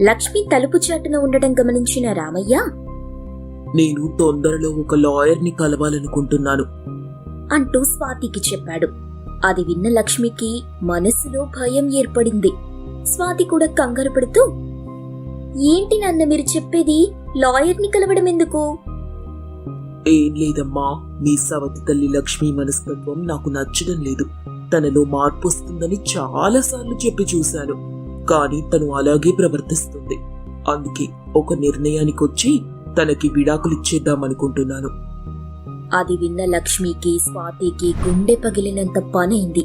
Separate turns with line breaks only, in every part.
లక్ష్మి తలుపు చాటున ఉండడం గమనించిన రామయ్య
నేను తొందరలో ఒక లాయర్ని కలవాలనుకుంటున్నాను.
అంటూ స్వాతికి చెప్పాడు. అది విన్న లక్ష్మికి మనసులో భయం ఏర్పడింది. స్వాతి కూడా కంగారు పడుతూ ఏంటి నాన్న మీరు చెప్పేది? లాయర్ని కలవడం ఎందుకు?
ఏం లేదమ్మా మీ సవతి తల్లి లక్ష్మి మనస్తత్వం నాకు నచ్చడం లేదు. తనలో మార్పు వస్తుందని చాలాసార్లు చెప్పి చూశాను. కానీ తను అలాగే ప్రవర్తిస్తుంది. అందుకే ఒక నిర్ణయానికి వచ్చి తనకి విడాకులిచ్చేద్దామనుకుంటున్నాను
అది విన్న లక్ష్మికి స్వాతికి గుండె పగిలినంత పనైంది.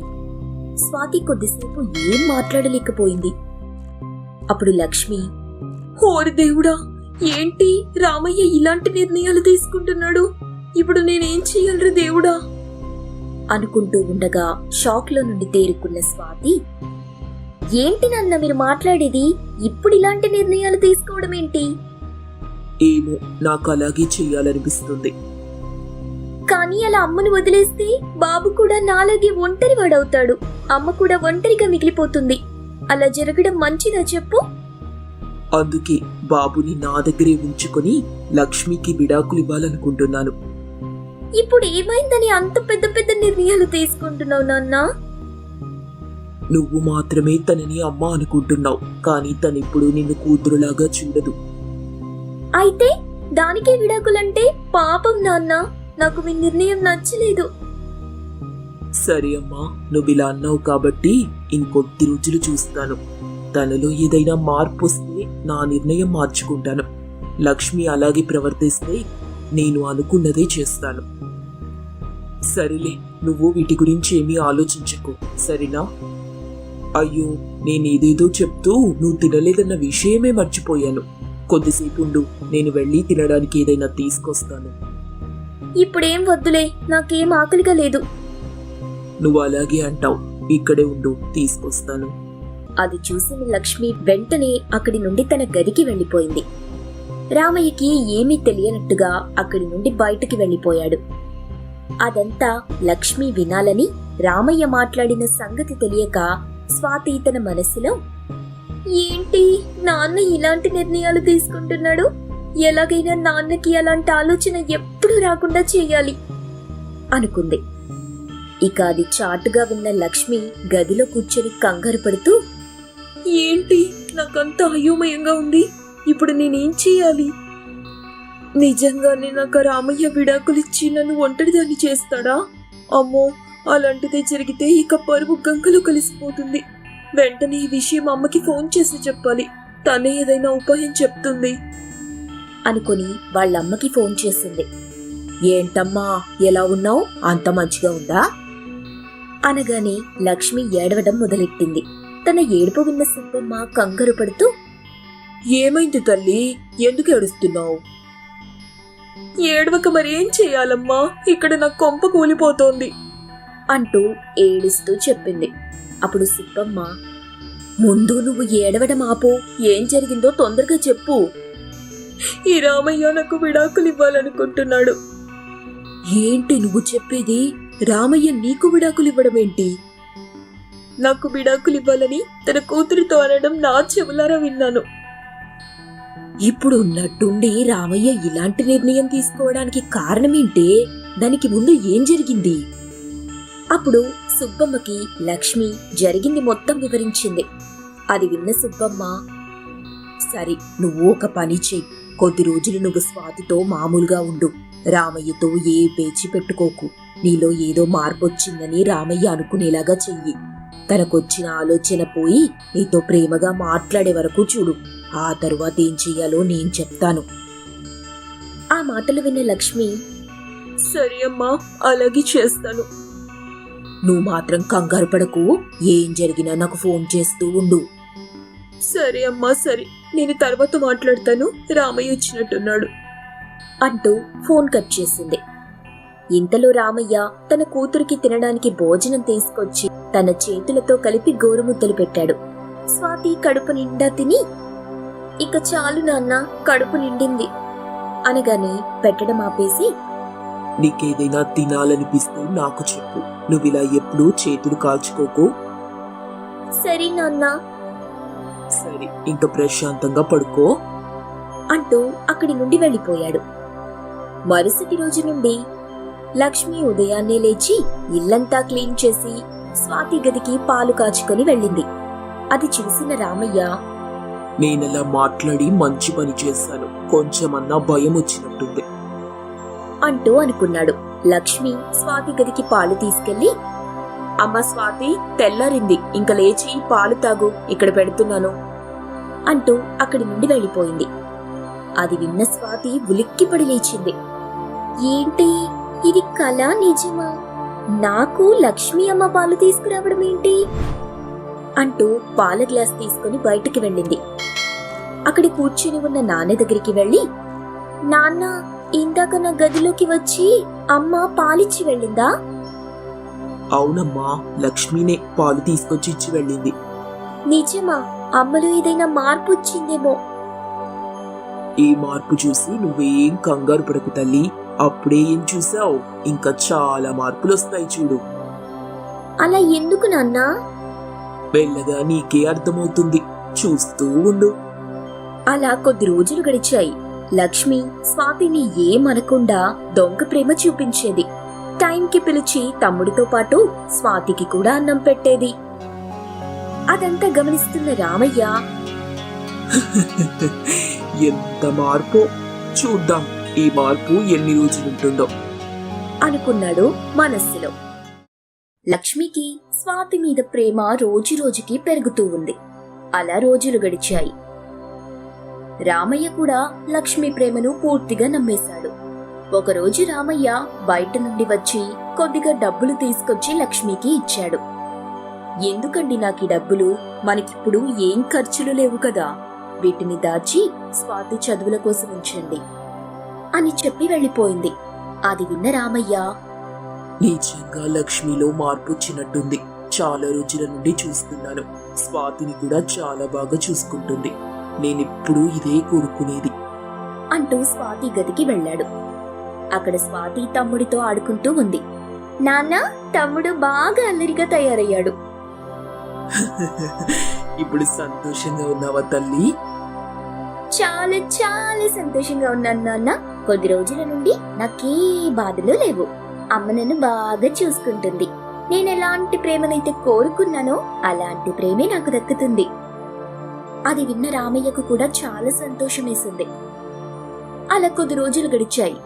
స్వాతి కొద్దిసేపు ఏం మాట్లాడలేకపోయింది. అప్పుడు లక్ష్మి
ఓరి దేవుడా ఏంటి రామయ్య ఇలాంటి నిర్ణయాలు తీసుకుంటున్నాడు? ఇప్పుడు నేనేం చెయ్యాలరా దేవుడా?
అనుకుంటూ ఉండగా షాక్లో నుండి తేరుకున్న స్వాతి ఏంటి నాన్న మీరు మాట్లాడేది? ఇప్పుడు ఇలాంటి నిర్ణయాలు తీసుకోవడం ఏంటి?
ఏమో నాకు అలాగే చెయ్యాలనిపిస్తుంది
కానీ అలా అమ్మను వదిలేస్తే బాబు కూడా నాలాగే ఒంటరి వాడవుతాడు. అమ్మ కూడా ఒంటరిగా మిగిలిపోతుంది. అలా జరగడం మంచిదా చెప్పు?
అందుకే బాబుని నా దగ్గరే ఉంచుకొని లక్ష్మికి విడాకులు ఇవ్వాలనుకుంటున్నాను.
ఇప్పుడు ఏమైందని అంత పెద్ద పెద్ద నిర్ణయాలు తీసుకుంటున్నావు నాన్న?
నువ్వు మాత్రమే తనని అమ్మ అనుకుంటున్నావు కానీ తనిప్పుడు నిన్ను కూతురులాగా చూడదు.
అయితే దానికే విడాకులంటే పాపం నాన్న నాకు మీ నిర్ణయం నచ్చలేదు.
సరే అమ్మా నువ్వు ఇలా అన్నావు కాబట్టి ఇంకొద్ది రోజులు చూస్తాను. తనలో ఏదైనా మార్పు వస్తే నా నిర్ణయం మార్చుకుంటాను. లక్ష్మి అలాగే ప్రవర్తిస్తే నేను అనుకున్నదే చేస్తాను. సరేలే నువ్వు వీటి గురించి ఏమీ ఆలోచించకు సరేనా? అయ్యో నేనేదేదో చెప్తూ నువ్వు తినలేదన్న విషయమే మర్చిపోయాను. కొద్దిసేపు ఉండు నేను వెళ్ళి తినడానికి ఏదైనా తీసుకొస్తాను.
ఇప్పుడేం వద్దులే నాకేం ఆకలిగా లేదు.
నువ్వు అలాగే అంటావు. ఇక్కడే ఉండు తీసుకొస్తాను.
అది చూసిన లక్ష్మి వెంటనే అక్కడి నుండి తన గదికి వెళ్ళిపోయింది రామయ్యకి ఏమీ తెలియనట్టుగా అక్కడి నుండి బయటికి వెళ్ళిపోయాడు అదంతా లక్ష్మి వినాలని రామయ్య మాట్లాడిన సంగతి తెలియక స్వాతి తన మనసులో ఏంటి నాన్న ఇలాంటి నిర్ణయాలు తీసుకుంటున్నాడు? ఎలాగైనా నాన్నకి అలాంటి ఆలోచన ఎప్పుడు రాకుండా చేయాలి అనుకుంది. ఇక అది చాటుగా విన్న లక్ష్మి గదిలో కూర్చొని కంగారు పడుతూ
ఏంటి నాకంత అయోమయంగా ఉంది? ఇప్పుడు నేనేం చేయాలి? నిజంగానే నాకు ఆ రామయ్య విడాకులిచ్చి నన్ను ఒంటరిదాన్ని చేస్తాడా? అమ్మో అలాంటిదే జరిగితే ఇక పరువు గంగలో కలిసిపోతుంది. వెంటనే ఈ విషయం అమ్మకి ఫోన్ చేసి చెప్పాలి. తనే ఏదైనా ఉపాయం చెప్తుంది.
అనుకుని వాళ్ళమ్మకి ఫోన్ చేసింది. ఏంటమ్మా ఎలా ఉన్నావు? అంత మంచిగా ఉందా? అనగానే లక్ష్మి ఏడవడం మొదలెట్టింది. తన ఏడుపు విన్న సుబ్బమ్మ కంగారు పడుతూ
ఏమైంది తల్లి? ఎందుకు ఏడుస్తున్నావు? ఏడవక మరేం చేయాలమ్మా? ఇక్కడ నా కొంప కూలిపోతోంది.
అంటూ ఏడుస్తూ చెప్పింది. అప్పుడు సుబ్బమ్మ ముందు నువ్వు ఏడవడం ఆపు. ఏం జరిగిందో తొందరగా చెప్పు.
ఈ రామయ్య నాకు విడాకులు ఇవ్వాలనుకుంటున్నాడు.
ఏంటి నువ్వు చెప్పేది? రామయ్య నీకు విడాకులు ఇవ్వడం ఏంటి?
నాకు విడాకులు ఇవ్వాలని తన కూతురితో అనడం నా చెవులారా విన్నాను.
ఇప్పుడు ఉన్నట్టుండి రామయ్య ఇలాంటి నిర్ణయం తీసుకోవడానికి కారణమేంటి దానికి ముందు ఏం జరిగింది? అప్పుడు సుబ్బమ్మకి లక్ష్మి జరిగింది మొత్తం వివరించింది. అది విన్న సుబ్బమ్మ సరే నువ్వు ఒక పని చెయ్యి. కొద్ది రోజులు నువ్వు స్వాతితో మామూలుగా ఉండు. రామయ్యతో ఏ పేచి పెట్టుకోకు. నీలో ఏదో మార్పు వచ్చిందని రామయ్య అనుకునేలాగా చెయ్యి. తనకొచ్చిన ఆలోచన పోయి నీతో ప్రేమగా మాట్లాడే వరకు చూడు. ఆ తరువాత ఏం చెయ్యాలో నేను చెప్తాను. ఆ మాటలు విన్న లక్ష్మి
సరే అమ్మా అలాగే చేస్తాను.
నువ్వు మాత్రం కంగారు పడకు. ఏం జరిగినా నాకు ఫోన్ చేస్తూ ఉండు.
సరే అమ్మా సరే. నేను తర్వాత మాట్లాడతాను. రామయ్య వచ్చినట్టున్నాడు.
అంటూ ఫోన్ కట్ చేసింది. ఇంతలో రామయ్య తన కూతురికి తినడానికి భోజనం తీసుకొచ్చి తన చేతులతో కలిపి గోరుముద్దలు పెట్టాడు. స్వాతి కడుపు నిండా తిని ఇక చాలు నాన్న కడుపు నిండింది అనగానే పెట్టడం ఆపేసి
నీకేదైనా తినాలనిపిస్తే నాకు చెప్పు. నువ్విలా ఎప్పుడూ చేతులు కాల్చుకోకు.
సరే నాన్న.
సరే ఇంకా ప్రశాంతంగా పడుకో.
అంటూ అక్కడి నుండి వెళ్ళిపోయాడు. మరుసటి రోజు నుండి లక్ష్మి ఉదయాన్నే లేచి ఇల్లంతా క్లీన్ చేసి స్వాతి గదికి పాలు కాచుకొని వెళ్ళింది. అది చూసిన రామయ్య
నేనలా మాట్లాడి మంచి పని చేశాను. కొంచెమన్నా భయం వచ్చినట్టుంది
అంటూ అనుకున్నాడు. లక్ష్మి స్వాతి గదికి పాలు తీసుకెళ్ళి
అమ్మ స్వాతి తెల్లారింది. ఇంక లేచి పాలు తాగు. ఇక్కడ పెడుతున్నాను
అంటూ అక్కడి నుండి వెళ్ళిపోయింది. అది విన్న స్వాతి ఉలిక్కిపడి లేచింది. ఏంటి? ఇది కళ నిజమా? నాకు లక్ష్మి అమ్మ పాలు తీసుకురావడం ఏంటి? అంటూ పాల గ్లాస్ తీసుకుని బయటికి వెళ్ళింది. అక్కడ కూర్చుని ఉన్న నాన్న దగ్గరికి వెళ్ళి నాన్న ఇందాక నా గదిలోకి వచ్చి అమ్మ పాలిచ్చి వెళ్ళిందా?
అవునమ్మా లక్ష్మినే పాలు తీసుకొచ్చి ఇచ్చి వెళ్ళింది.
నిజమా? అమ్మలో ఏదైనా మార్పు వచ్చిందేమో
ఈ మార్పు చూసి నువ్వేం కంగారు పడకు తల్లి. అప్పుడే ఏం చూసావు? ఇంకా చాలా మార్పులు వస్తాయి చూడు.
అలా ఎందుకు నాన్నా?
మెల్లగా నీకే అర్థమవుతుంది. చూస్తూ ఉండు.
అలా కొద్ది రోజులు గడిచాయి. లక్ష్మి స్వాతిని ఏమనకుండా దొంగ ప్రేమ చూపించేది. టైంకి పిలిచి తమ్ముడితో పాటు స్వాతికి కూడా అన్నం పెట్టేది. అదంతా గమనిస్తున్న రామయ్య
ఎంత మార్పు? చూద్దాం ఈ మార్పు ఎన్ని రోజులుంటుందో
అనుకున్నాడు మనస్సులో. లక్ష్మికి స్వాతి మీద ప్రేమ రోజు రోజుకి పెరుగుతూ ఉంది. అలా రోజులు గడిచాయి. రామయ్య కూడా లక్ష్మి ప్రేమను పూర్తిగా నమ్మేశాడు. ఒకరోజు రామయ్య బయట నుండి వచ్చి కొద్దిగా డబ్బులు తీసుకొచ్చి లక్ష్మికి ఇచ్చాడు. ఎందుకండి నాకు ఈ డబ్బులు? మనకిప్పుడు ఏం ఖర్చులు లేవు కదా. వీటిని దాచి స్వాతి చదువుల కోసం ఉంచండి అని చెప్పి వెళ్ళిపోయింది. అది విన్న రామయ్య
నిజంగా లక్ష్మిలో మార్పు వచ్చినట్టుంది చాలా రోజుల నుండి చూస్తున్నాను. స్వాతిని కూడా చాలా బాగా చూసుకుంటుంది. నేనిప్పుడు ఇదే కోరుకునేది.
అంటూ స్వాతి గదికి వెళ్ళాడు. అక్కడ స్వాతి తమ్ముడితో ఆడుకుంటూ ఉంది. నాన్న తమ్ముడు బాగా అల్లరిగా తయారయ్యాడు.
ఇప్పుడు సంతోషంగా ఉన్నావా తల్లి?
చాలా చాలా సంతోషంగా ఉన్నాను నాన్న. కొద్ది రోజుల నుండి నాకే బాధలు లేవు. అమ్మ నన్ను బాగా చూసుకుంటుంది. నేను ఎలాంటి ప్రేమనైతే కోరుకున్నానో అలాంటి ప్రేమే నాకు దక్కుతుంది. అది విన్న రామయ్యకు కూడా చాలా సంతోషం వేసింది అలా కొద్ది రోజులు గడిచాయి.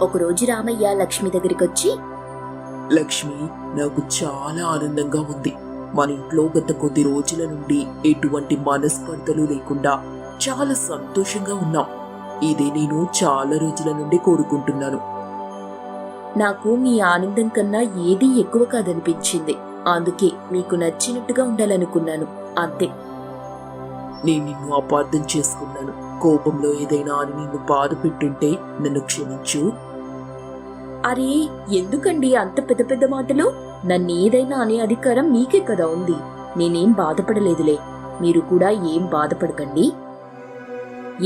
ఒకరోజు రామయ్య లక్ష్మి దగ్గరికి వచ్చి
లక్ష్మి నాకు చాలా ఆనందంగా ఉంది. మన ఇంట్లో గత కొద్ది రోజుల నుండి ఎటువంటి మనస్పర్ధలు లేకుండా చాలా సంతోషంగా ఉన్నాం. ఇదే నేను చాలా రోజుల నుండి కోరుకుంటున్నాను.
నాకు మీ ఆనందం కన్నా ఏదీ ఎక్కువ కాదనిపించింది. అందుకే మీకు నచ్చినట్టుగా ఉండాలనుకున్నాను. అంతే.
నేను నిన్ను అపార్థం చేసుకున్నాను. కోపంలో ఏదైనా అని నిన్ను బాధ పెట్టుంటే నన్ను క్షమించు.
అరే ఎందుకండి అంత పెద్ద పెద్ద మాటలు? నన్నేదైనా అనే అధికారం మీకే కదా ఉంది. నేనేం బాధపడలేదులే. మీరు కూడా ఏం బాధపడకండి.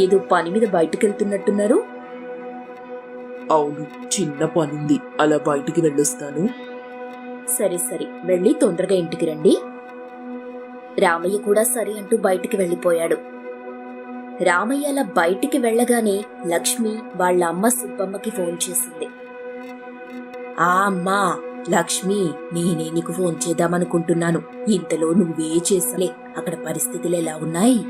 ఏదో పని మీద బయటకెళ్తున్నట్టున్నారు?
అవును చిన్న పనుంది. అలా బయటికి వెళ్ళొస్తాను.
సరే సరే. వెళ్ళి తొందరగా ఇంటికి రండి. రామయ్య కూడా సరే అంటూ బయటికి వెళ్ళిపోయాడు. రామయ్య అలా బయటికి వెళ్ళగానే లక్ష్మి వాళ్ళ అమ్మ సుబ్బమ్మకి ఫోన్ చేసింది. ఆ అమ్మా లక్ష్మి నేనే నీకు ఫోన్ చేద్దామనుకుంటున్నాను. ఇంతలో నువ్వే చేసలే. అక్కడ పరిస్థితులు ఎలా ఉన్నాయి?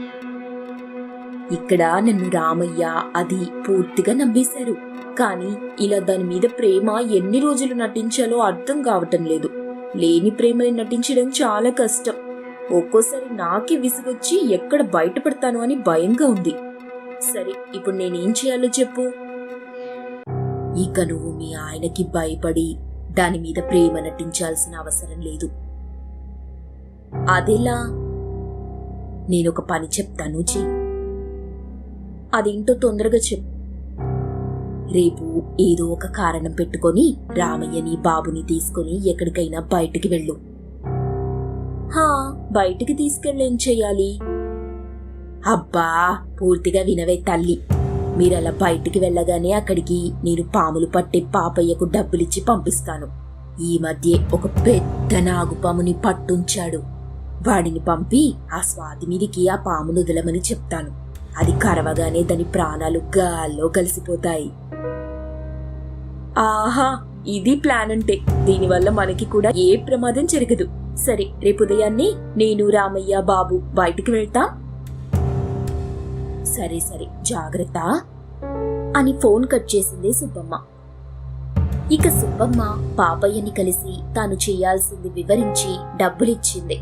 ఇక్కడ నన్ను రామయ్య అది పూర్తిగా నమ్మేశారు. కానీ ఇలా దాని మీద ప్రేమ ఎన్ని రోజులు నటించాలో అర్థం కావటం లేదు. లేని ప్రేమని నటించడం చాలా కష్టం. ఒక్కోసారి నాకే విసుగొచ్చి ఎక్కడ బయటపడతాను అని భయంగా ఉంది. సరే ఇప్పుడు నేనేం చేయాలో చెప్పు. ఇక నువ్వు మీ ఆయనకి భయపడి దాని మీద ప్రేమ నటించాల్సిన అవసరం లేదు. అదెలా? నేనొక పని చెప్తాను చెయ్యి. అదేంటో తొందరగా చెప్పు రేపు ఏదో ఒక కారణం పెట్టుకొని రామయ్యని బాబుని తీసుకొని ఎక్కడికైనా బయటికి వెళ్ళు. హా! బయటికి తీసుకెళ్ళేం చెయ్యాలి అబ్బా పూర్తిగా వినవే తల్లి. మీరలా బయటికి వెళ్ళగానే అక్కడికి నేను పాములు పట్టే పాపయ్యకు డబ్బులిచ్చి పంపిస్తాను. ఈ మధ్య ఒక పెద్ద నాగుపాముని పట్టుంచాడు. వాడిని పంపి ఆ స్వాతి మీదికి ఆ పామును వదలమని చెప్తాను. అది కరవగానే దాని ప్రాణాలు గాల్లో కలిసిపోతాయి.
ఆహా ఇది ప్లాన్ అంటే దీనివల్ల మనకి కూడా ఏ ప్రమాదం జరగదు. సరే రేపు ఉదయాన్నే నేను రామయ్య బాబు బయటికి వెళ్తాం.
సరే సరే జాగ్రత్త అని ఫోన్ కట్ చేసింది సుబ్బమ్మ. ఇక సుబ్బమ్మ పాపయ్యని కలిసి తాను చేయాల్సింది వివరించి డబ్బులిచ్చింది.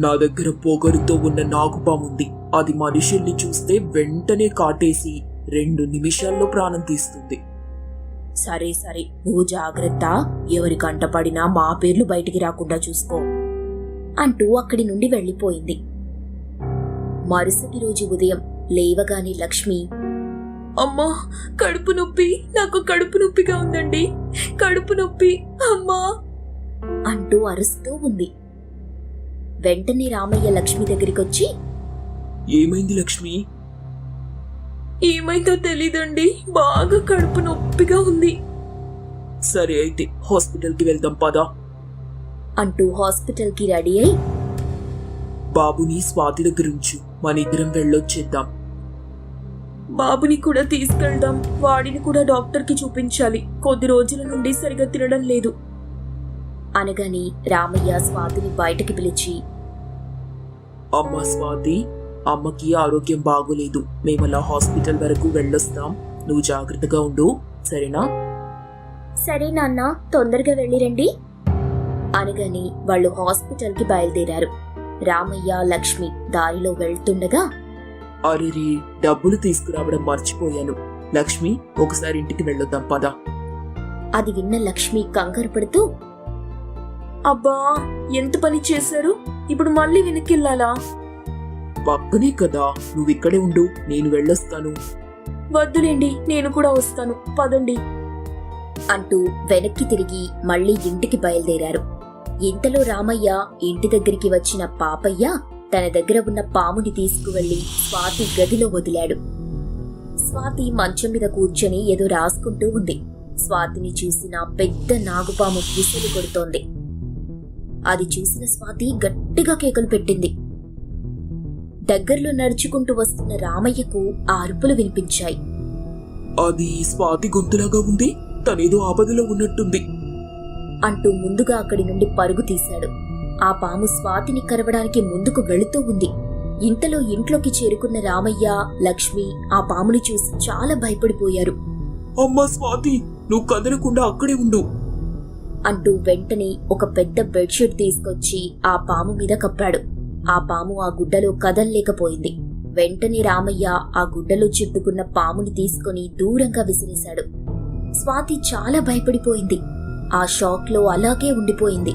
నా దగ్గర పొగరుతో ఉన్న నాగుపాముంది అది మనుషుల్ని చూస్తే వెంటనే కాటేసి రెండు నిమిషాల్లో ప్రాణం తీస్తుంది.
సరే సరే. నువ్వు జాగ్రత్త. ఎవరి కంటపడినా మా పేర్లు బయటికి రాకుండా చూసుకో అంటూ అక్కడి నుండి వెళ్ళిపోయింది. మరుసటి రోజు ఉదయం లేవగానే లక్ష్మి
అమ్మా కడుపు నొప్పి. నాకు కడుపు నొప్పిగా ఉందండి. కడుపు నొప్పి అమ్మా.
అంటూ అరుస్తూ ఉంది. వెంటనే రామయ్య లక్ష్మి దగ్గరికొచ్చి
ఏమైంది లక్ష్మి?
ఏమైందో తెలీదండి. బాగా కడుపు నొప్పిగా ఉంది.
సరే అయితే హాస్పిటల్కి వెళ్దాం పదా.
అంటూ హాస్పిటల్కి రెడీ అయి
బాబుని స్వాతి దగ్గర ఉంచు. మన ఇద్దరం వెళ్ళొచ్చేద్దాం.
బాబుని కూడా తీసుకెళ్దాం. వాడిని కూడా డాక్టర్కి చూపించాలి. కొద్ది రోజుల నుండి సరిగా తినడం లేదు.
అనగాని రామయ్య స్వాతిని బయటకి పిలిచి
అమ్మ స్వాతి అమ్మకి ఆరోగ్యం బాగోలేదు. మేమలా హాస్పిటల్ వరకు వెళ్ళొస్తాం. నువ్వు జాగ్రత్తగా ఉండు. సరేనా?
సరే నాన్న తొందరగా వెళ్ళిరండి అనగాని వాళ్ళు హాస్పిటల్కి బయలుదేరారు. రామయ్య లక్ష్మి దారిలో వెళ్తుండగా
అరెరే డబ్బులు తీసుకురావడం మర్చిపోయాను. లక్ష్మి ఒకసారి ఇంటికి వెళ్ళొద్దాం పదా.
అది విన్న లక్ష్మి కంగారు పడుతూ
అబ్బా ఎంత పని చేశారు? ఇప్పుడు మళ్ళీ వెనక్కెళ్ళాలా
పక్కనే కదా. నువ్వు ఇక్కడే ఉండు నేను వెళ్ళొస్తాను.
వద్దులేండి నేను కూడా వస్తాను. పదండి.
అంటూ వెనక్కి తిరిగి మళ్ళీ ఇంటికి బయలుదేరారు. ఇంతలో రామయ్య ఇంటి దగ్గరికి వచ్చిన పాపయ్య తన దగ్గర ఉన్న పాముని తీసుకువెళ్ళి స్వాతి గదిలో వదిలాడు. స్వాతి మంచం మీద కూర్చొని ఏదో రాసుకుంటూ ఉంది. స్వాతిని చూసిన పెద్ద నాగుపాము విసులు కొడుతోంది. అది చూసిన స్వాతి గట్టిగా కేకలు పెట్టింది. దగ్గరలో నడుచుకుంటూ వస్తున్న రామయ్యకు ఆ అరుపులు వినిపించాయి.
అది స్వాతి గొంతులాగా ఉంది తనేదో ఆపదలో ఉన్నట్టుంది.
అంటూ ముందుగా అక్కడి నుండి పరుగు తీశాడు. ఆ పాము స్వాతిని కరవడానికి ముందుకు వెళుతూ ఉంది. ఇంతలో ఇంట్లోకి చేరుకున్న రామయ్య లక్ష్మి ఆ పాముని చూసి చాలా భయపడిపోయారు.
అమ్మా స్వాతి నువ్వు కదలకుండా అక్కడే ఉండు.
అంటూ వెంటనే ఒక పెద్ద బెడ్షీట్ తీసుకొచ్చి ఆ పాము మీద కప్పాడు. ఆ పాము ఆ గుడ్డలో కదల్లేకపోయింది. వెంటనే రామయ్య ఆ గుడ్డలో చుట్టుకున్న పాముని తీసుకొని దూరంగా విసిరేశాడు. స్వాతి చాలా భయపడిపోయింది. ఆ షాక్లో అలాగే ఉండిపోయింది.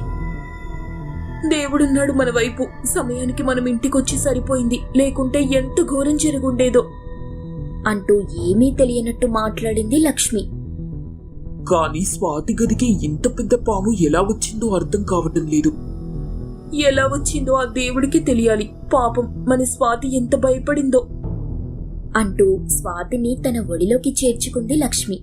దేవుడున్నాడు మన వైపు. సమయానికి మనం ఇంటికొచ్చి సరిపోయింది. లేకుంటే ఎంత ఘోరం జరుగుండేదో.
అంటూ ఏమీ తెలియనట్టు మాట్లాడింది లక్ష్మి.
కానీ స్వాతి గదికి ఇంత పెద్ద పాము ఎలా వచ్చిందో అర్థం కావటం లేదు.
ఎలా వచ్చిందో ఆ దేవుడికి తెలియాలి. పాపం మన స్వాతి ఎంత భయపడిందో.
అంటూ స్వాతిని తన ఒడిలోకి చేర్చుకుంది లక్ష్మి.